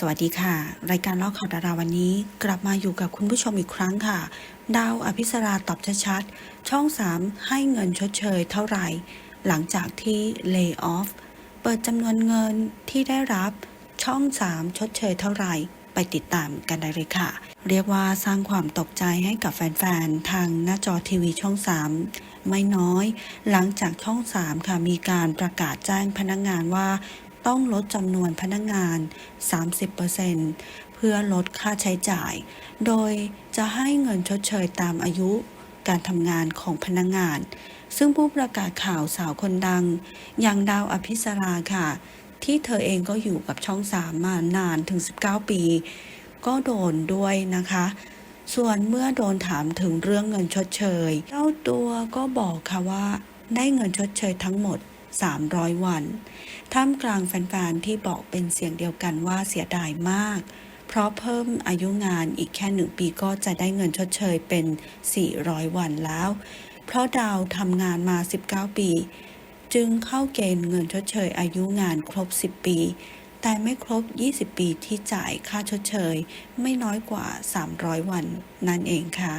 สวัสดีค่ะ รายการเล่าข่าวดาราวันนี้ กลับมาอยู่กับคุณผู้ชมอีกครั้งค่ะ ดาวอภิสราตอบชัดๆช่อง 3 ให้เงินชดเชยเท่าไหร่ หลังจากที่เลิกออฟเปิดจำนวนเงินที่ได้รับช่อง 3 ชดเชยเท่าไหร่ ไปติดตามกันได้เลยค่ะ เรียกว่าสร้างความตกใจให้กับแฟนๆ ทางหน้าจอทีวีช่อง 3 ไม่น้อย หลังจากช่อง 3 ค่ะมีการประกาศแจ้งพนักงานว่า ต้องลดจำนวนพนักงาน 30%เพื่อลดค่าใช้จ่าย โดยจะให้เงินชดเชยตามอายุการทำงานของพนักงาน ซึ่งผู้ประกาศข่าวสาวคนดัง อย่างดาวอภิสราค่ะ ที่เธอเองก็อยู่กับช่อง3มานานถึง 19 ปี ก็โดนด้วยนะคะ ส่วนเมื่อโดนถามถึงเรื่องเงินชดเชย เจ้าตัวก็บอกค่ะว่า ได้เงินชดเชยทั้งหมด 300 วัน ท่ามกลางแฟนๆที่บอกเป็นเสียงเดียวกันว่าเสียดายมาก เพราะเพิ่มอายุงานอีกแค่หนึ่งปีก็จะได้เงินชดเชยเป็น 400 วันแล้ว เพราะดาวทำงานมา 19 ปี จึงเข้าเกณฑ์เงินชดเชยอายุงานครบ 10 ปี แต่ไม่ครบ 20 ปีที่จ่ายค่าชดเชย ไม่น้อยกว่า 300 วันนั่นเองค่ะ